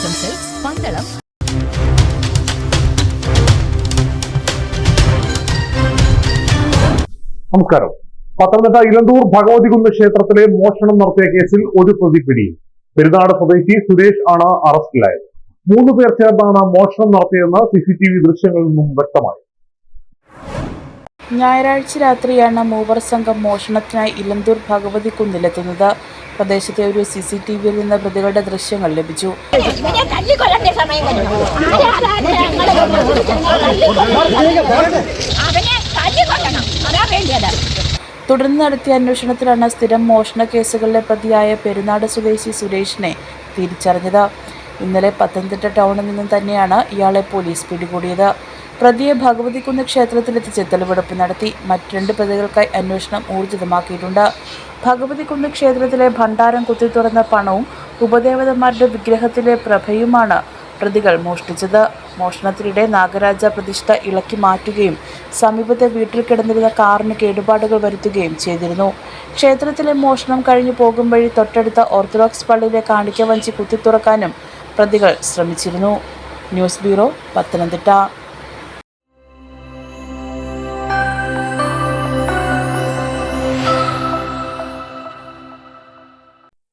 ശ്രീവത്സം പന്തളം നമസ്കാരം. പത്തനംതിട്ട ഇലന്തൂർ ഭഗവതികുന്ന് ക്ഷേത്രത്തിലെ മോഷണം നടത്തിയ കേസിൽ ഒരു പ്രതി പിടിയിൽ പെരുന്നാട് സ്വദേശി സുരേഷ് ആണ് അറസ്റ്റിലായത്. മൂന്ന് പേർ ചേർന്നാണ് മോഷണം നടത്തിയതെന്ന് സി സി ടി വി ദൃശ്യങ്ങളിൽ നിന്നും വ്യക്തമായി. ഞായറാഴ്ച രാത്രിയാണ് മൂവർ സംഘം മോഷണത്തിനായി ഇലന്തൂർ ഭഗവതി കുന്നിലെത്തുന്നത്. പ്രദേശത്തെ ഒരു സി സി ടി വിയിൽ നിന്ന് പ്രതികളുടെ ദൃശ്യങ്ങൾ ലഭിച്ചു. തുടർന്ന് നടത്തിയ അന്വേഷണത്തിലാണ് സ്ഥിരം മോഷണ കേസുകളിലെ പ്രതിയായ പെരുന്നാട് സ്വദേശി സുരേഷിനെ തിരിച്ചറിഞ്ഞത്. ഇന്നലെ പത്തനംതിട്ട ടൗണിൽ നിന്നും തന്നെയാണ് ഇയാളെ പോലീസ് പിടികൂടിയത്. പ്രതിയെ ഭഗവതിക്കുന്ന് ക്ഷേത്രത്തിലെത്തിച്ച് തെളിവെടുപ്പ് നടത്തി. മറ്റ് രണ്ട് പ്രതികൾക്കായി അന്വേഷണം ഊർജിതമാക്കിയിട്ടുണ്ട്. ഭഗവതിക്കുന്ന് ക്ഷേത്രത്തിലെ ഭണ്ഡാരം കുത്തി തുറന്ന പണവും ഉപദേവതമാരുടെ വിഗ്രഹത്തിലെ പ്രഭയുമാണ് പ്രതികൾ മോഷ്ടിച്ചത്. മോഷണത്തിനിടെ നാഗരാജ പ്രതിഷ്ഠ ഇളക്കി മാറ്റുകയും സമീപത്തെ വീട്ടിൽ കിടന്നിരുന്ന കാറിന് കേടുപാടുകൾ വരുത്തുകയും ചെയ്തിരുന്നു. ക്ഷേത്രത്തിലെ മോഷണം കഴിഞ്ഞു പോകും വഴി തൊട്ടടുത്ത ഓർത്തഡോക്സ് പള്ളിയിലെ കാണിക്ക വഞ്ചി കുത്തിത്തുറക്കാനും പ്രതികൾ ശ്രമിച്ചിരുന്നു. News bureau Pathanamthitta.